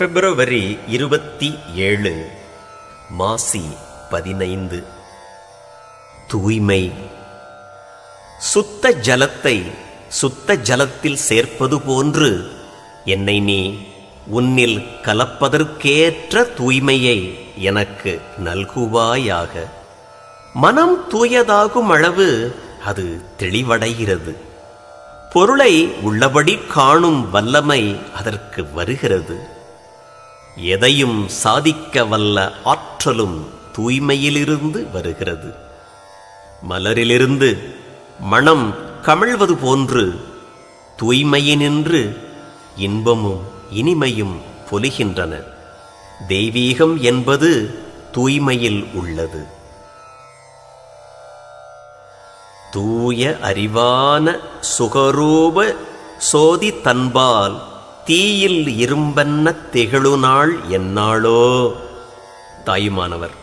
பிப்ரவரி இருபத்தி ஏழு மாசி பதினைந்து. தூய்மை. சுத்த ஜலத்தை சுத்த ஜலத்தில் சேர்ப்பது போன்று என்னை நீ உன்னில் கலப்பதற்கேற்ற தூய்மையை எனக்கு நல்குவாயாக. மனம் தூயதாகும் அளவு அது தெளிவடைகிறது. பொருளை உள்ளபடி காணும் வல்லமை அதற்கு வருகிறது. எதையும் சாதிக்க வல்ல ஆற்றலும் தூய்மையிலிருந்து வருகிறது. மலரிலிருந்து மனம் கமிழ்வது போன்று தூய்மையினின்று இன்பமும் இனிமையும் பொலிகின்றன. தெய்வீகம் என்பது தூய்மையில் உள்ளது. தூய அறிவான சுகரூப சோதி தன்பால் தீயில் இரும்பன்ன திகழுநாள் என்னாளோ? தாயுமானவர்